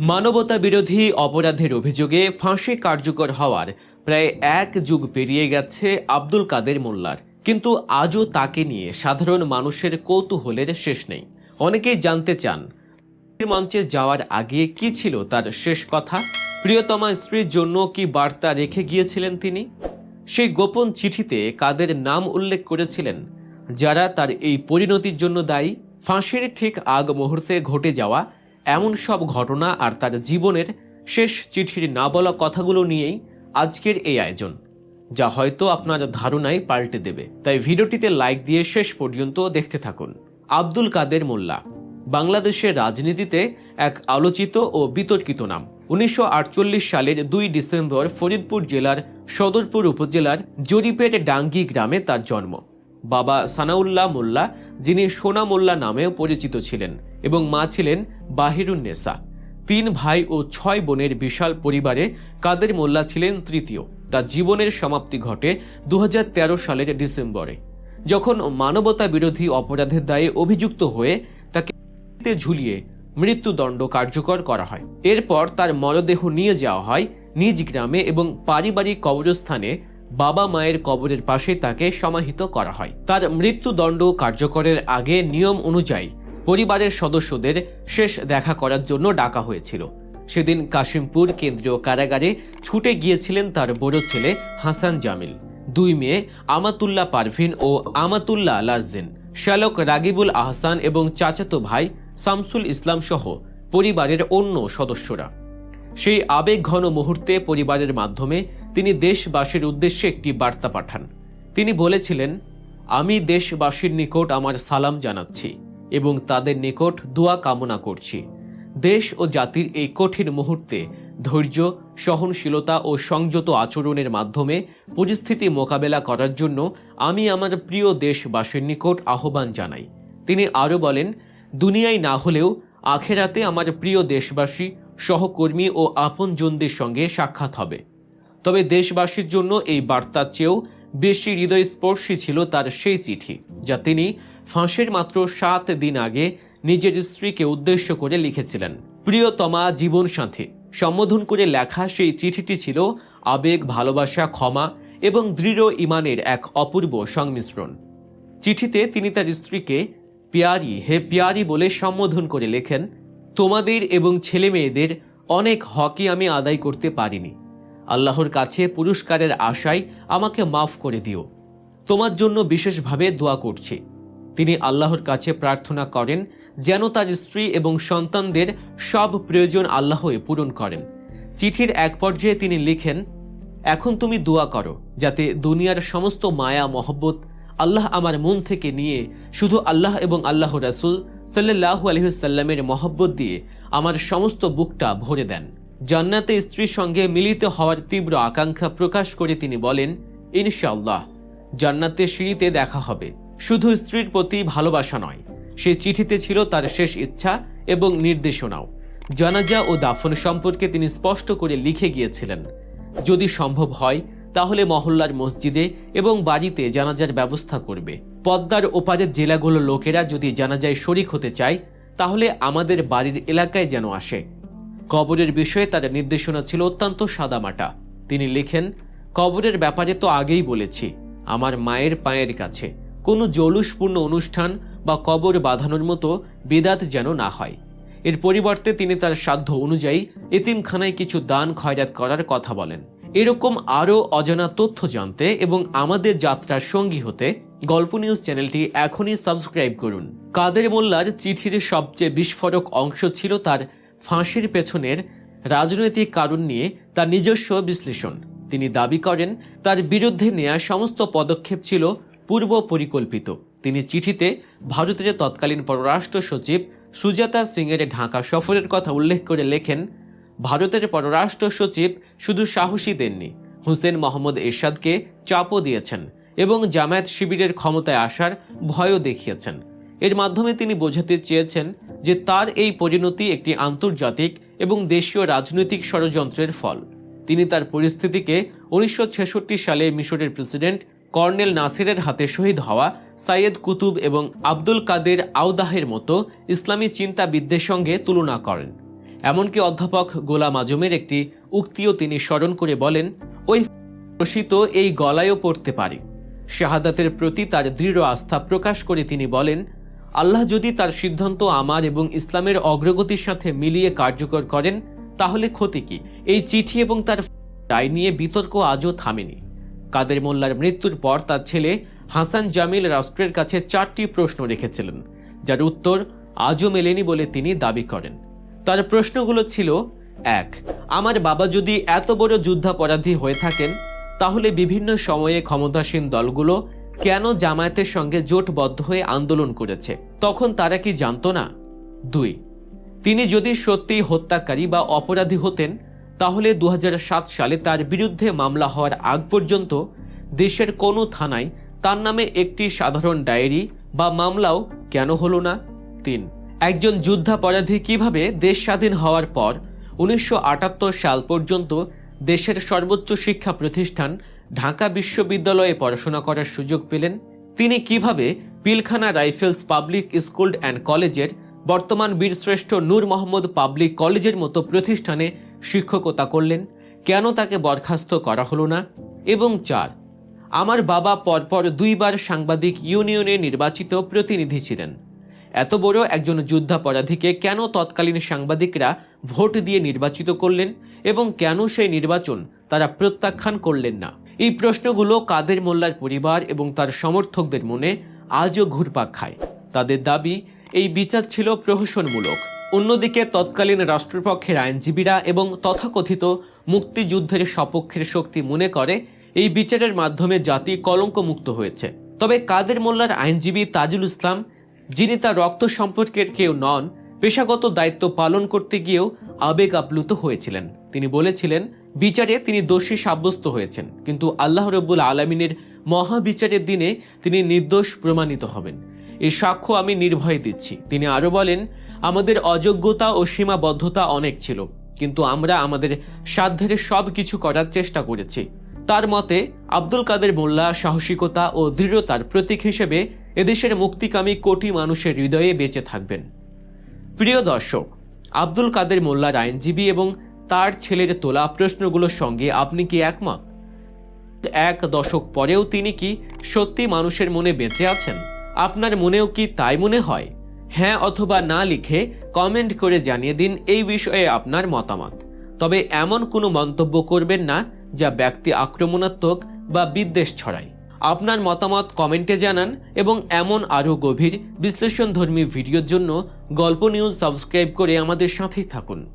মানবতা বিরোধী অপরাধের অভিযোগে ফাঁসি কার্যকর হওয়ার প্রায় এক যুগ পেরিয়ে গেছে আব্দুল কাদের মোল্লার। কিন্তু আজও তাকে নিয়ে সাধারণ মানুষের কৌতূহলের শেষ নেই। অনেকেই জানতে চান মঞ্চে যাওয়ার আগে কি ছিল তার শেষ কথা? প্রিয়তমা স্ত্রীর জন্য কি বার্তা রেখে গিয়েছিলেন তিনি? সেই গোপন চিঠিতে কাদের নাম উল্লেখ করেছিলেন, যারা তার এই পরিণতির জন্য দায়ী? ফাঁসির ঠিক আগ মুহূর্তে ঘটে যাওয়া এমন সব ঘটনা আর তার জীবনের শেষ চিঠির না বলা কথাগুলো নিয়েই আজকের এই আয়োজন, যা হয়তো আপনার ধারণায় পাল্টে দেবে। তাই ভিডিওটিতে লাইক দিয়ে শেষ পর্যন্ত দেখতে থাকুন। আব্দুল কাদের মোল্লা, বাংলাদেশের রাজনীতিতে এক আলোচিত ও বিতর্কিত নাম। উনিশশো আটচল্লিশ সালের দুই ডিসেম্বর ফরিদপুর জেলার সদরপুর উপজেলার জরিপের ডাঙ্গি গ্রামে তার জন্ম। বাবা সানাউল্লাহ মোল্লা, যিনি সোনা মোল্লা নামেও পরিচিত ছিলেন এবং মা ছিলেন বাহিরুন্নেসা তিন ভাই ও ছয় বোনের বিশাল পরিবারে কাদের মোল্লা ছিলেন তৃতীয়। তার জীবনের সমাপ্তি ঘটে দু হাজার তেরো সালের ডিসেম্বরে। যখন মানবতা বিরোধী অপরাধের দায়ে অভিযুক্ত হয়ে তাকে ঝুলিয়ে মৃত্যুদণ্ড কার্যকর করা হয়। এরপর তার মরদেহ নিয়ে যাওয়া হয় নিজ গ্রামে এবং পারিবারিক কবরস্থানে বাবা মায়ের কবরের পাশে তাকে সমাহিত করা হয়। তার মৃত্যুদণ্ড কার্যকরের আগে নিয়ম অনুযায়ী পরিবারের সদস্যদের শেষ দেখা করার জন্য ডাকা হয়েছিল। সেদিন কাশিমপুর কেন্দ্রীয় কারাগারে ছুটে গিয়েছিলেন তার বড় ছেলে হাসান জামিল। দুই মেয়ে আমাতুল্লাহ পারভিন ও আমাতুল্লাহ লাজেন শ্যালক রাগিবুল আহসান এবং চাচাতো ভাই শামসুল ইসলাম সহ পরিবারের অন্য সদস্যরা। সেই আবেগ ঘন মুহূর্তে পরিবারের মাধ্যমে তিনি দেশবাসীর উদ্দেশ্যে একটি বার্তা পাঠান। তিনি বলেছিলেন, আমি দেশবাসীর নিকট আমার সালাম জানাচ্ছি। এবং তাদের নিকট দোয়া কামনা করছি। দেশ ও জাতির এই কঠিন মুহূর্তে ধৈর্য, সহনশীলতা ও সংযত আচরণের মাধ্যমে পরিস্থিতি মোকাবেলা করার জন্য আমি আমার প্রিয় দেশবাসীর নিকট আহ্বান জানাই। তিনি আরও বলেন, দুনিয়ায় না হলেও আখেরাতে আমার প্রিয় দেশবাসী, সহকর্মী ও আপনজনদের সঙ্গে সাক্ষাৎ হবে। তবে দেশবাসীর জন্য এই বার্তার চেয়েও বেশি হৃদয়স্পর্শী ছিল তার সেই চিঠি, যা তিনি ফাঁসের মাত্র সাত দিন আগে নিজের স্ত্রীকে উদ্দেশ্য করে লিখেছিলেন প্রিয়তমা জীবন সাথী। সম্বোধন করে লেখা সেই চিঠিটি ছিল আবেগ, ভালোবাসা, ক্ষমা এবং দৃঢ় ইমানের এক অপূর্ব সংমিশ্রণ। চিঠিতে তিনি তার স্ত্রীকে, পিয়ারি, হে পিয়ারি বলে সম্বোধন করে লেখেন, তোমাদের এবং ছেলে মেয়েদের অনেক হকি আমি আদায় করতে পারিনি। আল্লাহর কাছে পুরস্কারের আশায় আমাকে মাফ করে দিও। তোমার জন্য বিশেষভাবে দোয়া করছি। তিনি আল্লাহর কাছে প্রার্থনা করেন যেন তার স্ত্রী এবং সন্তানদের সব প্রয়োজন আল্লাহই পূরণ করেন। চিঠির এক পর্যায়ে তিনি লিখেন, এখন তুমি দোয়া করো, যাতে দুনিয়ার সমস্ত মায়া, মহব্বত আল্লাহ আমার মন থেকে নিয়ে শুধু আল্লাহ এবং আল্লাহ রাসুল সাল্লাহ আলহিসাল্লামের মহব্বত দিয়ে আমার সমস্ত বুকটা ভরে দেন। জান্নাতে স্ত্রীর সঙ্গে মিলিত হওয়ার তীব্র আকাঙ্ক্ষা প্রকাশ করে তিনি বলেন, ইনশাআল্লাহ জান্নাতে সিঁড়িতে দেখা হবে। শুধু স্ত্রীর প্রতি ভালোবাসা নয়, সে চিঠিতে ছিল তার শেষ ইচ্ছা এবং নির্দেশনাও। জানাজা ও দাফন সম্পর্কে তিনি স্পষ্ট করে লিখে গিয়েছিলেন, যদি সম্ভব হয়, তাহলে মহল্লার মসজিদে এবং বাড়িতে জানাজার ব্যবস্থা করবে। পদ্মার ওপারের জেলাগুলোর লোকেরা যদি জানাজায় শরিক হতে চায়, তাহলে আমাদের বাড়ির এলাকায় যেন আসে। কবরের বিষয়ে তার নির্দেশনা ছিল অত্যন্ত সাদামাটা। তিনি লিখেন, কবরের ব্যাপারে তো আগেই বলেছি, আমার মায়ের পায়ের কাছে। কোনো জলুসপূর্ণ অনুষ্ঠান বা কবর বাঁধানোর মতো বেদাত যেন না হয়। এর পরিবর্তে তিনি তার সাধ্য অনুযায়ী এতিমখানায় কিছু দান খয়রাত করার কথা বলেন। এরকম আরও অজানা তথ্য জানতে এবং আমাদের যাত্রার সঙ্গী হতে গল্প নিউজ চ্যানেলটি এখনই সাবস্ক্রাইব করুন। কাদের মোল্লার চিঠির সবচেয়ে বিস্ফোরক অংশ ছিল তার ফাঁসির পেছনের রাজনৈতিক কারণ নিয়ে তার নিজস্ব বিশ্লেষণ। তিনি দাবি করেন, তার বিরুদ্ধে নেয়া সমস্ত পদক্ষেপ ছিল পূর্ব পরিকল্পিত তিনি চিঠিতে ভারতের তৎকালীন পররাষ্ট্র সচিব সুজাতা সিংয়ের ঢাকা সফরের কথা উল্লেখ করে লেখেন, ভারতের পররাষ্ট্র সচিব শুধু সাহসী দেননি। হুসেন মোহাম্মদ এরশাদকে চাপও দিয়েছেন এবং জামায়াত শিবিরের ক্ষমতায় আসার ভয়ও দেখিয়েছেন। এর মাধ্যমে তিনি বোঝাতে চেয়েছেন যে তার এই পরিণতি একটি আন্তর্জাতিক এবং দেশীয় রাজনৈতিক ষড়যন্ত্রের ফল। তিনি তার পরিস্থিতিকে উনিশশো ছেষট্টি সালে মিশরের প্রেসিডেন্ট কর্নেল নাসিরের হাতে শহীদ হওয়া সাইয়েদ কুতুব এবং আব্দুল কাদের আউদাহের মতো ইসলামী চিন্তাবিদদের সঙ্গে তুলনা করেন। এমনকি অধ্যাপক গোলাম আজমের একটি উক্তিও তিনি স্মরণ করে বলেন, ওই রশিত এই গলায়ও পড়তে পারে। শাহাদাতের প্রতি তার দৃঢ় আস্থা প্রকাশ করে তিনি বলেন, আল্লাহ যদি তার সিদ্ধান্ত আমার এবং ইসলামের অগ্রগতির সাথে মিলিয়ে কার্যকর করেন, তাহলে ক্ষতি কি? এই চিঠি এবং তার রায় নিয়ে বিতর্ক আজও থামেনি। কাদের মোল্লার মৃত্যুর পর তার ছেলে হাসান জামিল রাষ্ট্রের কাছে চারটি প্রশ্ন রেখেছিলেন, যার উত্তর আজও মেলেনি বলে তিনি দাবি করেন। তার প্রশ্নগুলো ছিল, এক, আমার বাবা যদি এত বড় যুদ্ধাপরাধী হয়ে থাকেন, তাহলে বিভিন্ন সময়ে ক্ষমতাসীন দলগুলো কেন জামায়াতের সঙ্গে জোটবদ্ধ হয়ে আন্দোলন করেছে? তখন তারা কি জানত না? দুই, তিনি যদি সত্যিই হত্যাকারী বা অপরাধী হতেন তাহলে দু হাজার সাত সালে তার বিরুদ্ধে মামলা হওয়ার আগ পর্যন্ত দেশের কোনো থানায় তার নামে একটি সাধারণ ডায়েরি বা মামলাও কেন হলো না? তিন, একজন যুদ্ধাপরাধী কীভাবে দেশ স্বাধীন হওয়ার পর উনিশশো আটাত্তর সাল পর্যন্ত দেশের সর্বোচ্চ শিক্ষা প্রতিষ্ঠান ঢাকা বিশ্ববিদ্যালয়ে পড়াশোনা করার সুযোগ পেলেন? তিনি কীভাবে Pilkhana rifles public school and কলেজের বর্তমান বীরশ্রেষ্ঠ নূর মোহাম্মদ পাবলিক কলেজের মতো প্রতিষ্ঠানে শিক্ষকতা করলেন। কেন তাকে বরখাস্ত করা হলো না? এবং চার, আমার বাবা পরপর দুইবার সাংবাদিক ইউনিয়নে নির্বাচিত প্রতিনিধি ছিলেন। এত বড় একজন যুদ্ধাপরাধীকে কেন তৎকালীন সাংবাদিকরা ভোট দিয়ে নির্বাচিত করলেন? এবং কেন সেই নির্বাচন তারা প্রত্যাখ্যান করলেন না? এই প্রশ্নগুলো কাদের মোল্লার পরিবার এবং তার সমর্থকদের মনে আজও ঘুরপাক খায়। তাদের দাবি এই বিচার ছিল প্রহসনমূলক। অন্যদিকে তৎকালীন রাষ্ট্রপক্ষের আইনজীবীরা এবং তথাকথিত মুক্তিযুদ্ধের সপক্ষের শক্তি মনে করে, এই বিচারের মাধ্যমে জাতি কলঙ্কমুক্ত হয়েছে। তবে কাদের মোল্লার আইনজীবী তাজুল ইসলাম, যিনি তার রক্ত সম্পর্কের কেউ নন, পেশাগত দায়িত্ব পালন করতে গিয়েও আবেগ আপ্লুত হয়েছিলেন। তিনি বলেছিলেন, বিচারে তিনি দোষী সাব্যস্ত হয়েছেন, কিন্তু আল্লাহ রব্বুল আলমিনের মহাবিচারের দিনে তিনি নির্দোষ প্রমাণিত হবেন। এই সাক্ষ্য আমি নির্ভয়ে দিচ্ছি। তিনি আরও বলেন, আমাদের অযোগ্যতা ও সীমাবদ্ধতা অনেক ছিল, কিন্তু আমরা আমাদের সাধ্যের সব কিছু করার চেষ্টা করেছি। তার মতে, আব্দুল কাদের মোল্লা সাহসিকতা ও দৃঢ়তার প্রতীক হিসেবে এদেশের মুক্তিকামী কোটি মানুষের হৃদয়ে বেঁচে থাকবেন। প্রিয় দর্শক, আব্দুল কাদের মোল্লার আইনজীবী এবং তার ছেলের তোলা প্রশ্নগুলোর সঙ্গে আপনি কি একমত? এক দশক পরেও তিনি কি সত্যি মানুষের মনে বেঁচে আছেন? আপনার মনেও কি তাই মনে হয়? হ্যাঁ অথবা না লিখে কমেন্ট করে জানিয়ে দিন এই বিষয়ে আপনার মতামত। তবে এমন কোনো মন্তব্য করবেন না যা ব্যক্তি আক্রমণাত্মক বা বিদ্বেষ ছড়ায়। আপনার মতামত কমেন্টে জানান এবং এমন আরও গভীর বিশ্লেষণধর্মী ভিডিওর জন্য গল্প নিউজ সাবস্ক্রাইব করে আমাদের সাথেই থাকুন।